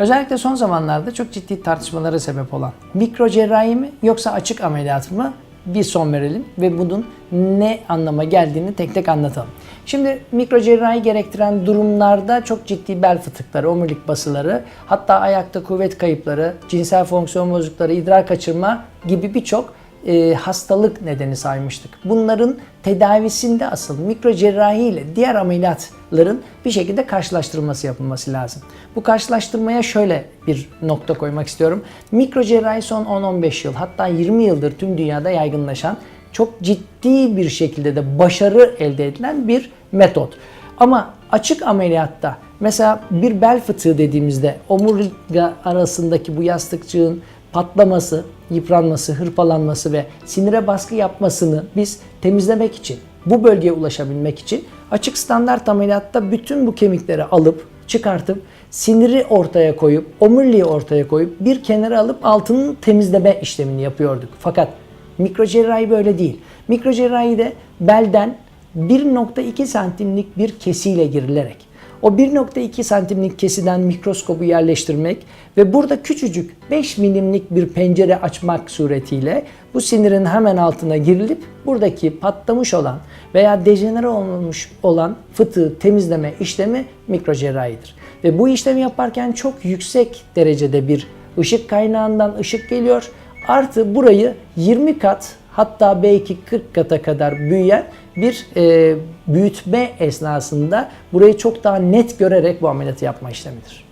Özellikle son zamanlarda çok ciddi tartışmalara sebep olan mikro cerrahi mi yoksa açık ameliyat mı bir son verelim ve bunun ne anlama geldiğini tek tek anlatalım. Şimdi mikro cerrahi gerektiren durumlarda çok ciddi bel fıtıkları, omurilik basıları, hatta ayakta kuvvet kayıpları, cinsel fonksiyon bozuklukları, idrar kaçırma gibi birçok e, hastalık nedeni saymıştık. Bunların tedavisinde asıl mikro cerrahi ile diğer ameliyatların bir şekilde karşılaştırılması yapılması lazım. Bu karşılaştırmaya şöyle bir nokta koymak istiyorum. Mikro cerrahi son 10-15 yıl hatta 20 yıldır tüm dünyada yaygınlaşan çok ciddi bir şekilde de başarı elde edilen bir metot. Ama açık ameliyatta mesela bir bel fıtığı dediğimizde omurga arasındaki bu yastıkçığın patlaması, yıpranması, hırpalanması ve sinire baskı yapmasını biz temizlemek için, bu bölgeye ulaşabilmek için açık standart ameliyatta bütün bu kemikleri alıp çıkartıp siniri ortaya koyup omuriliği ortaya koyup bir kenara alıp altının temizleme işlemini yapıyorduk. Fakat mikro cerrahi böyle değil. Mikro cerrahide belden 1.2 santimlik bir kesiyle girilerek o 1.2 santimlik kesiden mikroskobu yerleştirmek ve burada küçücük 5 milimlik bir pencere açmak suretiyle bu sinirin hemen altına girilip buradaki patlamış olan veya dejenere olmuş olan fıtığı temizleme işlemi mikrocerrahidir. Ve bu işlemi yaparken çok yüksek derecede bir ışık kaynağından ışık geliyor. Artı burayı 20 kat hatta belki 40 kata kadar büyüyen bir e, büyütme esnasında burayı çok daha net görerek bu ameliyatı yapma işlemidir.